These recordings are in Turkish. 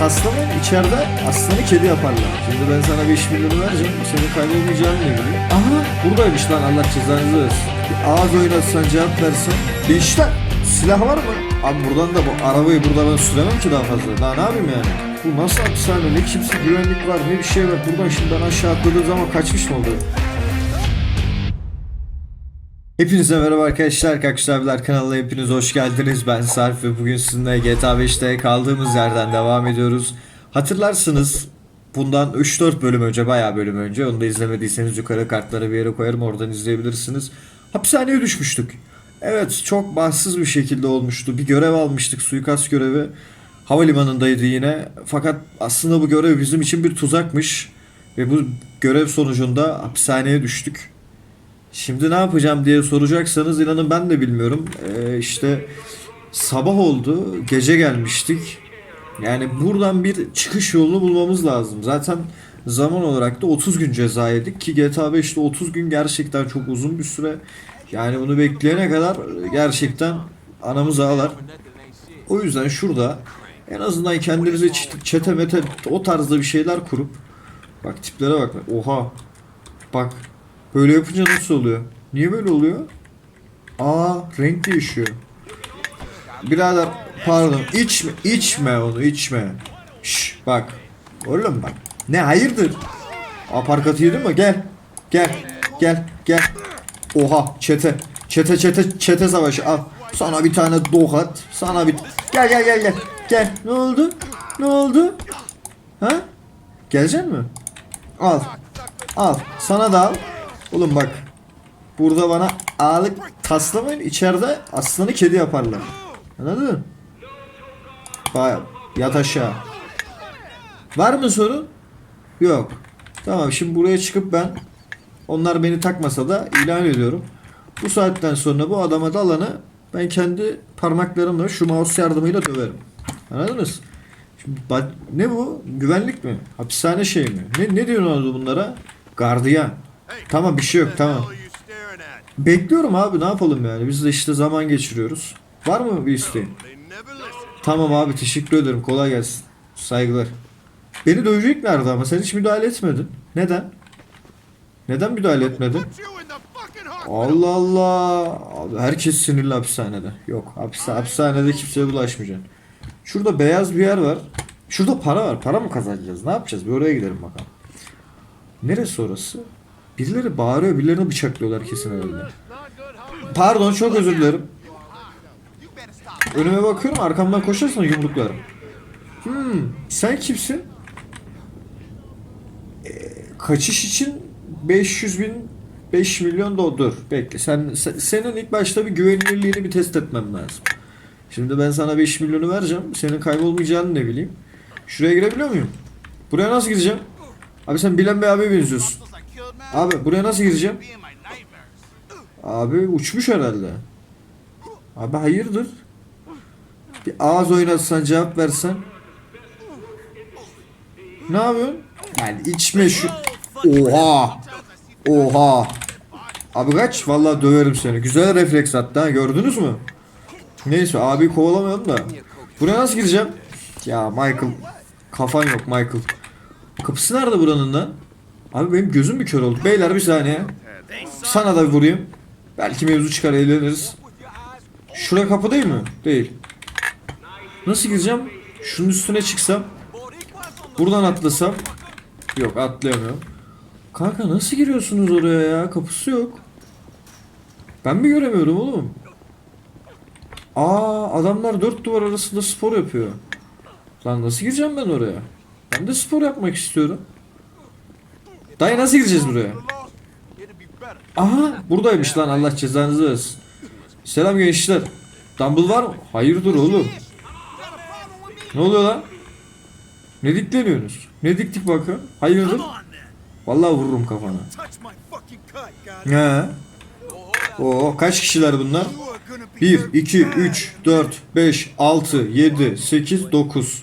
taslamayın içeride aslanı kedi yaparlar. Şimdi ben sana 5 milyonu vereceğim. Senin kaybolmayacağını ne bileyim. Aha buradaymış lan Allah cezanızı versin. Bir ağız oynatsan cevap versin. Gençler silah var mı? Abi buradan da bu arabayı burada ben süremem ki daha fazla. Daha ne yapayım yani? Bu nasıl hapishane? Ne kimse güvenlik var ne bir şey var. Buradan şimdi ben aşağı atladığım zaman kaçmış mı oluyor? Hepinize merhaba arkadaşlar. Kakış abiler kanalına hepiniz hoş geldiniz. Ben Sarp ve bugün sizinle GTA 5'te kaldığımız yerden devam ediyoruz. Hatırlarsınız bundan 3-4 bölüm önce bayağı bölüm önce onu da izlemediyseniz yukarı kartlara bir yere koyarım oradan izleyebilirsiniz. Hapishaneye düşmüştük. Evet çok bahtsız bir şekilde olmuştu. Bir görev almıştık suikast görevi. Havalimanındaydı yine. Fakat aslında bu görev bizim için bir tuzakmış. Ve bu görev sonucunda hapishaneye düştük. Şimdi ne yapacağım diye soracaksanız inanın ben de bilmiyorum. Ee, işte sabah oldu, gece gelmiştik. Yani buradan bir çıkış yolunu bulmamız lazım. Zaten zaman olarak da 30 gün ceza yedik ki GTA 5'te 30 gün gerçekten çok uzun bir süre. Yani bunu bekleyene kadar gerçekten anamız ağlar. O yüzden şurada en azından kendimize çete mete o tarzda bir şeyler kurup bak tiplere bak. Oha. Bak Böyle yapınca nasıl oluyor? Niye böyle oluyor? Aa renk değişiyor. Birader pardon içme içme onu içme. Şş bak. Oğlum bak. Ne hayırdır? Aparkatı yedin mi? Gel. Gel. Gel. Gel. Oha çete. Çete çete çete savaşı al. Sana bir tane dokat. Sana bir Gel gel gel gel. Gel. Ne oldu? Ne oldu? Ha? Gelecek mi? Al. Al. Sana da al. Oğlum bak. Burada bana ağırlık taslamayın. içeride aslanı kedi yaparlar. Anladın? Bak yat aşağı. Var mı sorun? Yok. Tamam şimdi buraya çıkıp ben onlar beni takmasa da ilan ediyorum. Bu saatten sonra bu adama dalanı ben kendi parmaklarımla şu mouse yardımıyla döverim. Anladınız? Şimdi ne bu? Güvenlik mi? Hapishane şey mi? Ne, ne diyorsun bunlara? Gardiyan. Tamam bir şey yok tamam. Bekliyorum abi ne yapalım yani biz de işte zaman geçiriyoruz. Var mı bir isteğin? Tamam abi teşekkür ederim kolay gelsin. Saygılar. Beni döveceklerdi ama sen hiç müdahale etmedin. Neden? Neden müdahale etmedin? Allah Allah. Abi herkes sinirli hapishanede. Yok hapis hapishanede kimseye bulaşmayacaksın. Şurada beyaz bir yer var. Şurada para var. Para mı kazanacağız? Ne yapacağız? Bir oraya gidelim bakalım. Neresi orası? Birileri bağırıyor, birilerini bıçaklıyorlar kesin herhalde. Pardon, çok özür dilerim. Önüme bakıyorum, arkamdan koşarsan yumruklarım. Hmm, sen kimsin? Ee, kaçış için 500 bin 5 milyon da dur. Bekle. Sen, se- senin ilk başta bir güvenilirliğini bir test etmem lazım. Şimdi ben sana 5 milyonu vereceğim. Senin kaybolmayacağını ne bileyim. Şuraya girebiliyor muyum? Buraya nasıl gireceğim? Abi sen bilen bir abiye benziyorsun. Abi buraya nasıl gireceğim? Abi uçmuş herhalde. Abi hayırdır? Bir ağız oynatsan cevap versen. Ne yapıyorsun? Yani içme şu. Oha. Oha. Abi kaç? Vallahi döverim seni. Güzel refleks hatta gördünüz mü? Neyse abi kovalamayalım da. Buraya nasıl gireceğim? Ya Michael. Kafan yok Michael. Kapısı nerede buranın lan? Abi benim gözüm mü kör oldu? Beyler bir saniye. Sana da bir vurayım. Belki mevzu çıkar eğleniriz. Şura kapı değil mi? Değil. Nasıl gireceğim? Şunun üstüne çıksam. Buradan atlasam. Yok atlayamıyorum. Kanka nasıl giriyorsunuz oraya ya? Kapısı yok. Ben mi göremiyorum oğlum? Aa adamlar dört duvar arasında spor yapıyor. Lan nasıl gireceğim ben oraya? Ben de spor yapmak istiyorum. Dayı nasıl gireceğiz buraya? Aha buradaymış lan Allah cezanızı versin. Selam gençler. Dumble var mı? Hayırdır oğlum? Ne oluyor lan? Ne dikleniyorsunuz? Ne diktik bakın? Hayırdır? Vallahi vururum kafana. He. Oo kaç kişiler bunlar? 1, 2, 3, 4, 5, 6, 7, 8, 9.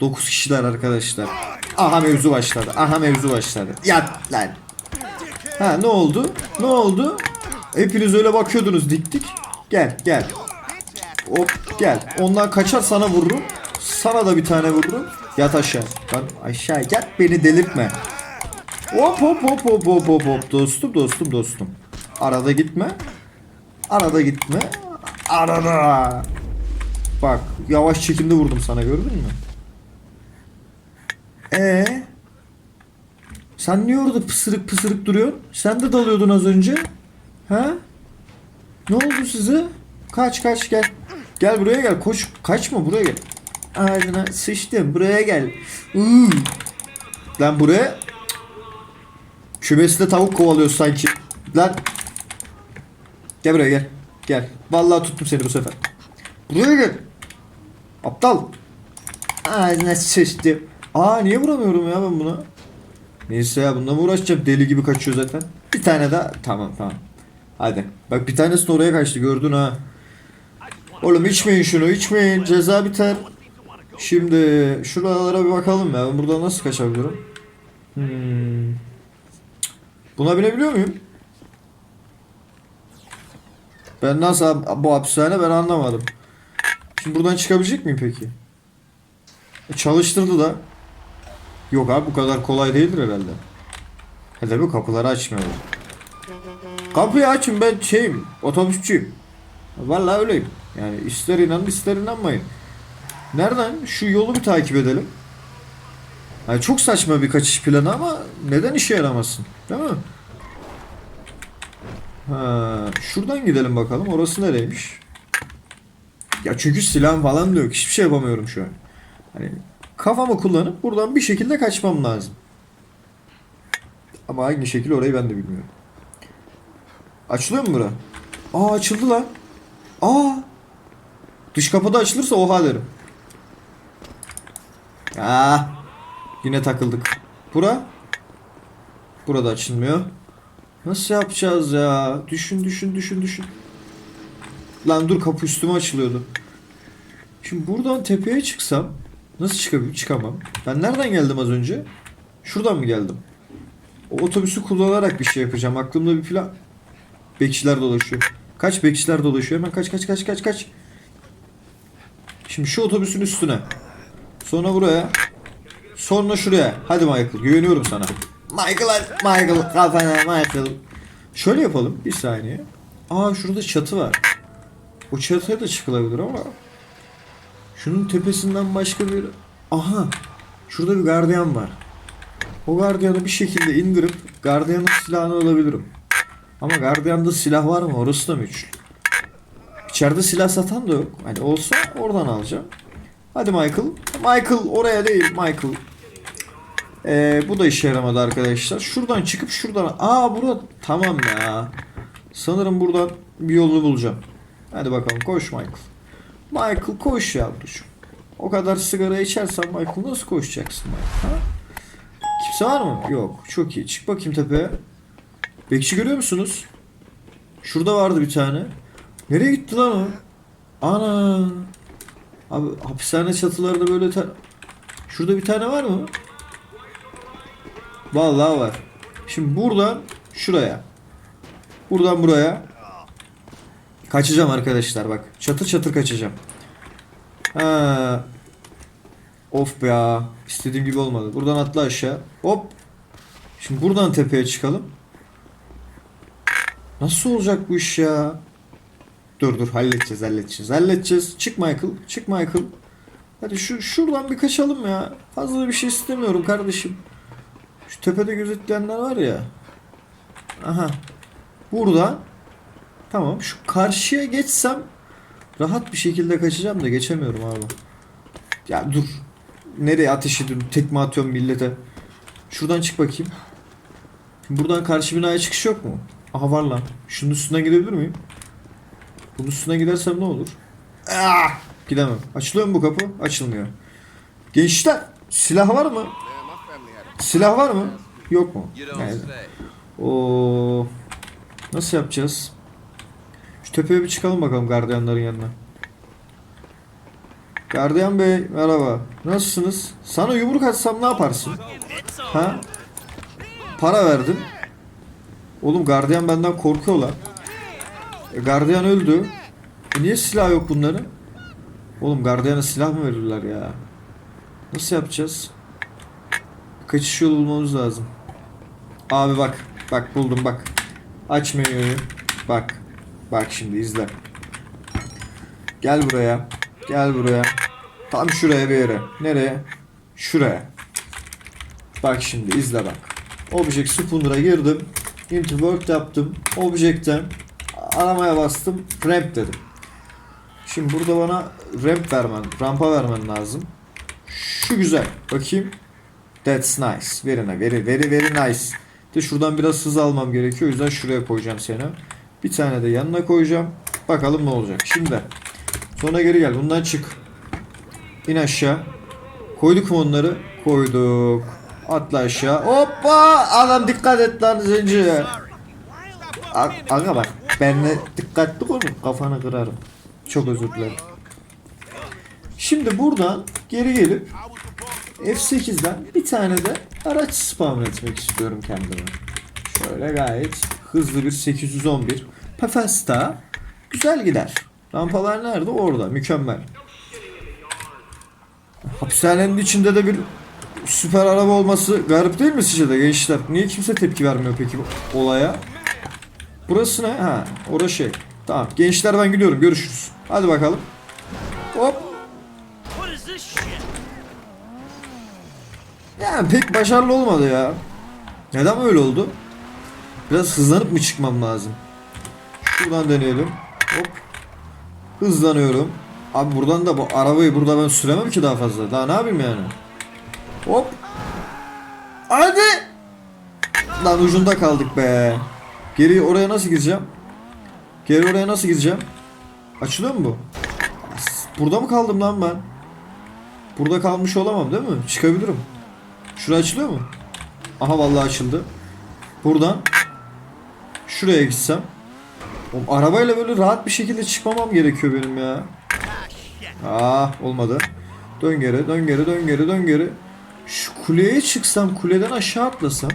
9 kişiler arkadaşlar. Aha mevzu başladı. Aha mevzu başladı. Yat lan. Ha ne oldu? Ne oldu? Hepiniz öyle bakıyordunuz diktik. Gel gel. Hop gel. Ondan kaçar sana vururum. Sana da bir tane vururum. Yat aşağı. Lan aşağı yat beni delirtme. Hop hop hop hop hop hop hop dostum dostum dostum. Arada gitme. Arada gitme. Arada. Bak yavaş çekimde vurdum sana gördün mü? Ee? Sen niye orada pısırık pısırık duruyorsun? Sen de dalıyordun az önce. Ha? Ne oldu size? Kaç kaç gel. Gel buraya gel. Koş. Kaçma buraya gel. Ağzına sıçtım. Buraya gel. Uuu. Lan buraya. Kümesinde tavuk kovalıyor sanki. Lan. Gel buraya gel. Gel. Vallahi tuttum seni bu sefer. Buraya gel. Aptal. Ağzına sıçtım. Aa niye vuramıyorum ya ben buna? Neyse ya bununla uğraşacağım? Deli gibi kaçıyor zaten. Bir tane daha. Tamam tamam. Hadi. Bak bir tanesi de oraya kaçtı gördün ha. Oğlum içmeyin şunu içmeyin. Ceza biter. Şimdi şuralara bir bakalım ya. Ben buradan nasıl kaçabilirim? Hmm. Buna binebiliyor muyum? Ben nasıl bu hapishane ben anlamadım. Şimdi buradan çıkabilecek miyim peki? E, çalıştırdı da. Yok abi bu kadar kolay değildir herhalde. Hele bu kapıları açmıyorlar. Kapıyı açın ben şeyim otobüsçüyüm. Vallahi öyleyim. Yani ister inanın ister inanmayın. Nereden? Şu yolu bir takip edelim. Yani çok saçma bir kaçış planı ama neden işe yaramasın? Değil mi? Ha, şuradan gidelim bakalım. Orası nereymiş? Ya çünkü silah falan da yok. Hiçbir şey yapamıyorum şu an. Hani kafamı kullanıp buradan bir şekilde kaçmam lazım. Ama hangi şekil orayı ben de bilmiyorum. Açılıyor mu bura? Aa açıldı lan. Aa. Dış kapıda açılırsa oha derim. Aa. Yine takıldık. Bura? Burada açılmıyor. Nasıl yapacağız ya? Düşün düşün düşün düşün. Lan dur kapı üstüme açılıyordu. Şimdi buradan tepeye çıksam nasıl çıkabilirim? Çıkamam. Ben nereden geldim az önce? Şuradan mı geldim? O otobüsü kullanarak bir şey yapacağım. Aklımda bir plan. Bekçiler dolaşıyor. Kaç bekçiler dolaşıyor. Hemen kaç kaç kaç kaç kaç. Şimdi şu otobüsün üstüne. Sonra buraya. Sonra şuraya. Hadi Michael güveniyorum sana. Michael Michael kafana Michael. Şöyle yapalım bir saniye. Aa şurada çatı var. O çatıya da çıkılabilir ama. Şunun tepesinden başka bir... Aha. Şurada bir gardiyan var. O gardiyanı bir şekilde indirip gardiyanın silahını alabilirim. Ama gardiyanda silah var mı? Orası da güçlü? İçeride silah satan da yok. Hani olsa oradan alacağım. Hadi Michael. Michael oraya değil Michael. Ee, bu da işe yaramadı arkadaşlar. Şuradan çıkıp şuradan... Aa burada tamam ya. Sanırım buradan bir yolunu bulacağım. Hadi bakalım koş Michael. Michael koş yavrucuğum. O kadar sigara içersen Michael nasıl koşacaksın Michael? Ha? Kimse var mı? Yok. Çok iyi. Çık bakayım tepeye. Bekçi görüyor musunuz? Şurada vardı bir tane. Nereye gitti lan o? Ana. Abi hapishane çatılarında böyle ta- Şurada bir tane var mı? Vallahi var. Şimdi buradan şuraya. Buradan buraya. Kaçacağım arkadaşlar bak. Çatır çatır kaçacağım. Ha. Of ya. İstediğim gibi olmadı. Buradan atla aşağı. Hop. Şimdi buradan tepeye çıkalım. Nasıl olacak bu iş ya? Dur dur halledeceğiz halledeceğiz halledeceğiz. Çık Michael çık Michael. Hadi şu şuradan bir kaçalım ya. Fazla bir şey istemiyorum kardeşim. Şu tepede gözetleyenler var ya. Aha. Burada. Tamam şu karşıya geçsem rahat bir şekilde kaçacağım da geçemiyorum abi. Ya dur. Nereye ateş ediyorum? Tekme atıyorum millete. Şuradan çık bakayım. Buradan karşı binaya çıkış yok mu? Aha var lan. Şunun üstünden gidebilir miyim? Bunun üstüne gidersem ne olur? Ah! Gidemem. Açılıyor mu bu kapı? Açılmıyor. Gençler silah var mı? Silah var mı? Yok mu? Yani, o nasıl yapacağız? Şu tepeye bir çıkalım bakalım gardiyanların yanına. Gardiyan bey merhaba. Nasılsınız? Sana yumruk atsam ne yaparsın? Ha? Para verdim. Oğlum gardiyan benden korkuyorlar. E, gardiyan öldü. E, niye silah yok bunların? Oğlum gardiyana silah mı verirler ya? Nasıl yapacağız? Kaçış yolu bulmamız lazım. Abi bak. Bak buldum bak. Aç menüyü. Bak. Bak şimdi izle. Gel buraya. Gel buraya. Tam şuraya bir yere. Nereye? Şuraya. Bak şimdi izle bak. Object Spooner'a girdim. Into Work yaptım. Object'ten aramaya bastım. Ramp dedim. Şimdi burada bana ramp vermen, rampa vermen lazım. Şu güzel. Bakayım. That's nice. Very nice. Very very very nice. De şuradan biraz hız almam gerekiyor. O yüzden şuraya koyacağım seni. Bir tane de yanına koyacağım. Bakalım ne olacak. Şimdi. Sonra geri gel. Bundan çık. İn aşağı. Koyduk mu onları? Koyduk. Atla aşağı. Hoppa! Adam dikkat et lan zenci. Aga bak. Benle dikkatli olun. Kafanı kırarım. Çok özür dilerim. Şimdi buradan geri gelip F8'den bir tane de araç spawn etmek istiyorum kendime. Şöyle gayet hızlı bir 811. Pefesta güzel gider. Rampalar nerede? Orada. Mükemmel. Hapishanenin içinde de bir süper araba olması garip değil mi sizce de gençler? Niye kimse tepki vermiyor peki bu olaya? Burası ne? Ha, orası şey. Tamam. Gençler ben gidiyorum. Görüşürüz. Hadi bakalım. Hop. Yani pek başarılı olmadı ya. Neden öyle oldu? Biraz hızlanıp mı çıkmam lazım? Şuradan deneyelim. Hop. Hızlanıyorum. Abi buradan da bu arabayı burada ben süremem ki daha fazla. Daha ne yapayım yani? Hop. Hadi. Lan ucunda kaldık be. Geri oraya nasıl gireceğim? Geri oraya nasıl gireceğim? Açılıyor mu bu? Burada mı kaldım lan ben? Burada kalmış olamam değil mi? Çıkabilirim. Şura açılıyor mu? Aha vallahi açıldı. Buradan şuraya gitsem. Oğlum, arabayla böyle rahat bir şekilde çıkmamam gerekiyor benim ya. Ah olmadı. Dön geri, dön geri, dön geri, dön geri. Şu kuleye çıksam, kuleden aşağı atlasam.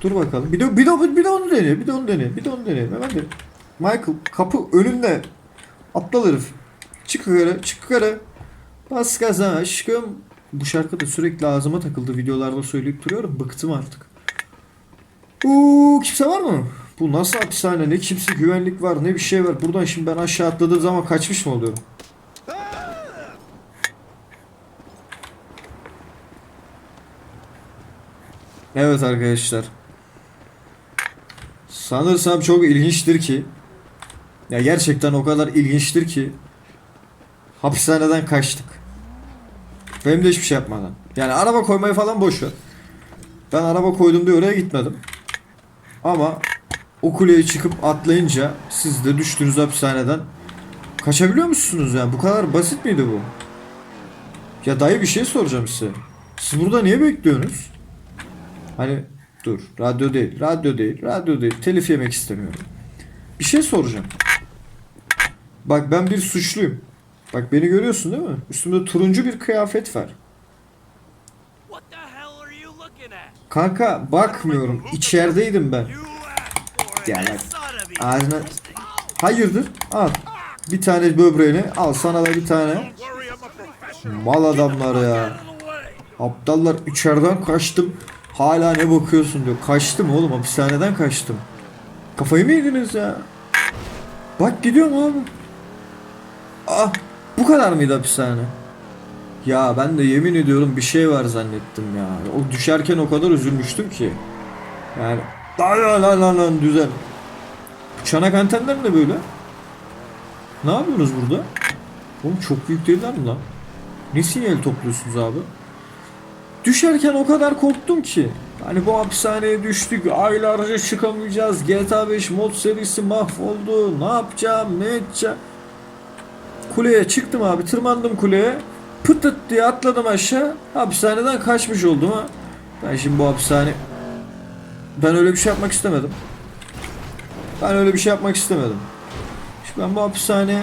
Dur bakalım. Bir de bir de bir de onu dene, bir de onu dene, bir de onu dene. Hemen de. Michael kapı önünde. Aptal herif. Çık yukarı, çık yukarı. Bas gaza aşkım. Bu şarkı da sürekli ağzıma takıldı. Videolarda söyleyip duruyorum. Bıktım artık. Uuu kimse var mı? Bu nasıl hapishane? Ne kimse güvenlik var ne bir şey var. Buradan şimdi ben aşağı atladığım zaman kaçmış mı oluyorum? Evet arkadaşlar. Sanırsam çok ilginçtir ki. Ya gerçekten o kadar ilginçtir ki. Hapishaneden kaçtık. Benim de hiçbir şey yapmadan. Yani araba koymayı falan boş ver. Ben araba koydum diye oraya gitmedim. Ama o kuleye çıkıp atlayınca siz de düştüğünüz hapishaneden kaçabiliyor musunuz yani? Bu kadar basit miydi bu? Ya dayı bir şey soracağım size. Siz burada niye bekliyorsunuz? Hani dur radyo değil radyo değil radyo değil telif yemek istemiyorum. Bir şey soracağım. Bak ben bir suçluyum. Bak beni görüyorsun değil mi? Üstümde turuncu bir kıyafet var. Kanka bakmıyorum. İçerideydim ben. That bak, Ağzına... Hayırdır? Al. Bir tane böbreğini al sana da bir tane. Mal adamlar ya. Aptallar içeriden kaçtım. Hala ne bakıyorsun diyor. Kaçtım oğlum hapishaneden kaçtım. Kafayı mı yediniz ya? Bak gidiyorum abi. Ah bu kadar mıydı hapishane? Ya ben de yemin ediyorum bir şey var zannettim ya. O düşerken o kadar üzülmüştüm ki. Yani lan lan lan lan düzen. Çanak antenler ne böyle? Ne yapıyorsunuz burada? Oğlum çok büyük değiller mi lan? Ne sinyal topluyorsunuz abi? Düşerken o kadar korktum ki. Hani bu hapishaneye düştük, aylarca çıkamayacağız. GTA 5 mod serisi mahvoldu. Ne yapacağım, ne edeceğim? Kuleye çıktım abi, tırmandım kuleye. Pıtıt diye atladım aşağı. Hapishaneden kaçmış oldum ha. Ben şimdi bu hapishane... Ben öyle bir şey yapmak istemedim. Ben öyle bir şey yapmak istemedim. Şimdi ben bu hapishane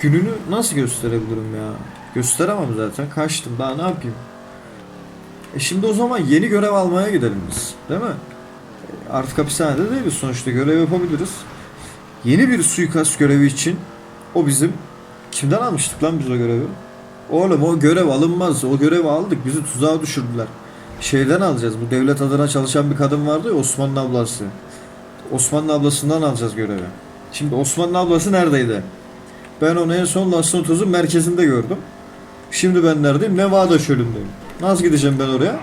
gününü nasıl gösterebilirim ya? Gösteremem zaten. Kaçtım. Daha ne yapayım? E şimdi o zaman yeni görev almaya gidelim biz. Değil mi? Artık hapishanede değiliz sonuçta görev yapabiliriz. Yeni bir suikast görevi için o bizim kimden almıştık lan biz o görevi? Oğlum o görev alınmaz. O görevi aldık. Bizi tuzağa düşürdüler. Şeyden alacağız. Bu devlet adına çalışan bir kadın vardı ya Osmanlı ablası. Osmanlı ablasından alacağız görevi. Şimdi Osmanlı ablası neredeydi? Ben onu en son Las Santos'un merkezinde gördüm. Şimdi ben neredeyim? Nevada çölündeyim. Nasıl gideceğim ben oraya?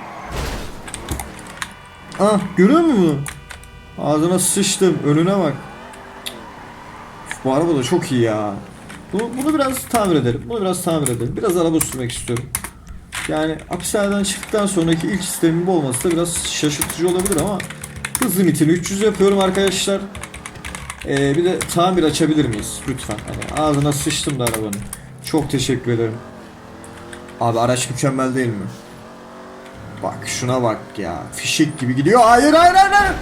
Ah görüyor musun? Ağzına sıçtım. Önüne bak. Bu araba da çok iyi ya. Bunu, bunu biraz tamir edelim. Bunu biraz tamir edelim. Biraz araba sürmek istiyorum. Yani hapishaneden çıktıktan sonraki ilk sistemim bu olması da biraz şaşırtıcı olabilir ama hız limitini 300 yapıyorum arkadaşlar. Ee, bir de tamir açabilir miyiz? Lütfen. Hani ağzına sıçtım da arabanın. Çok teşekkür ederim. Abi araç mükemmel değil mi? Bak şuna bak ya. Fişek gibi gidiyor. Hayır hayır hayır. hayır.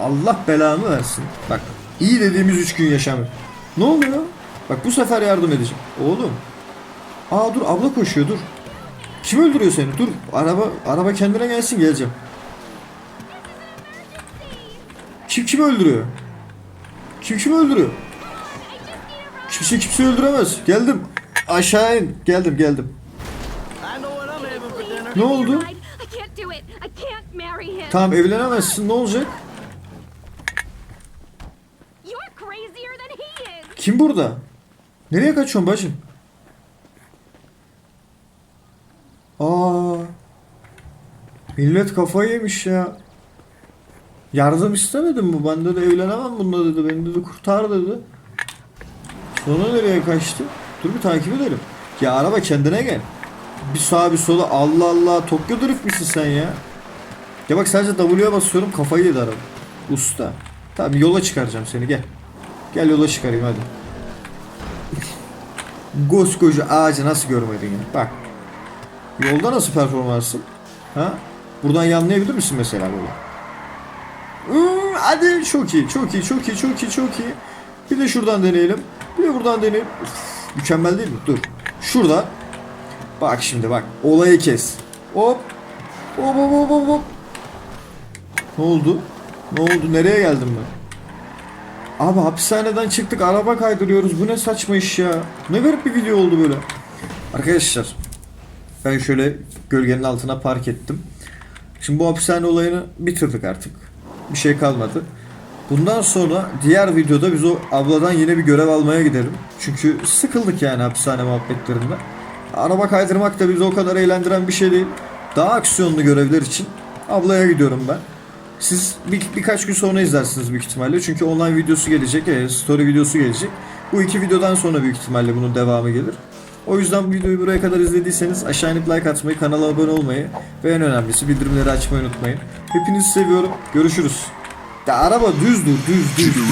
Allah belamı versin. Bak iyi dediğimiz 3 gün yaşamıyor. Ne oluyor? Bak bu sefer yardım edeceğim. Oğlum. Aa dur abla koşuyor dur. Kim öldürüyor seni? Dur araba araba kendine gelsin geleceğim. Kim kimi öldürüyor? Kim kimi öldürüyor? Kimse kimse öldüremez. Geldim. Aşağı in. Geldim geldim. Ne oldu? Tamam evlenemezsin. Ne olacak? Kim burada? Nereye kaçıyorsun bacım? Aa. Millet kafayı yemiş ya. Yardım istemedim bu. Ben dedi evlenemem bununla dedi. Beni dedi kurtar dedi. Sonra nereye kaçtı? Dur bir takip edelim. Ya araba kendine gel. Bir sağa bir sola. Allah Allah. Tokyo Drift misin sen ya? Ya bak sadece W'ye basıyorum kafayı yedi araba. Usta. Tamam yola çıkaracağım seni gel. Gel yola çıkarayım hadi. Koskoca ağacı nasıl görmedin ya? Bak. Yolda nasıl performansın? Ha? Buradan yanlayabilir misin mesela böyle? Hmm, hadi çok iyi, çok iyi, çok iyi, çok iyi, çok iyi. Bir de şuradan deneyelim. Bir de buradan deneyelim. Uf, mükemmel değil mi? Dur. Şurada. Bak şimdi bak. Olayı kes. Hop. Hop hop hop hop. Ne oldu? Ne oldu? Nereye geldim ben? Abi hapishaneden çıktık araba kaydırıyoruz. Bu ne saçma iş ya. Ne garip bir video oldu böyle. Arkadaşlar ben şöyle gölgenin altına park ettim. Şimdi bu hapishane olayını bitirdik artık. Bir şey kalmadı. Bundan sonra diğer videoda biz o abladan yine bir görev almaya gidelim. Çünkü sıkıldık yani hapishane muhabbetlerinde. Araba kaydırmak da bizi o kadar eğlendiren bir şey değil. Daha aksiyonlu görevler için ablaya gidiyorum ben. Siz bir, birkaç gün sonra izlersiniz büyük ihtimalle. Çünkü online videosu gelecek, e, story videosu gelecek. Bu iki videodan sonra büyük ihtimalle bunun devamı gelir. O yüzden videoyu buraya kadar izlediyseniz aşağı inip like atmayı, kanala abone olmayı ve en önemlisi bildirimleri açmayı unutmayın. Hepinizi seviyorum. Görüşürüz. Ya araba düz dur, düz düz. düz.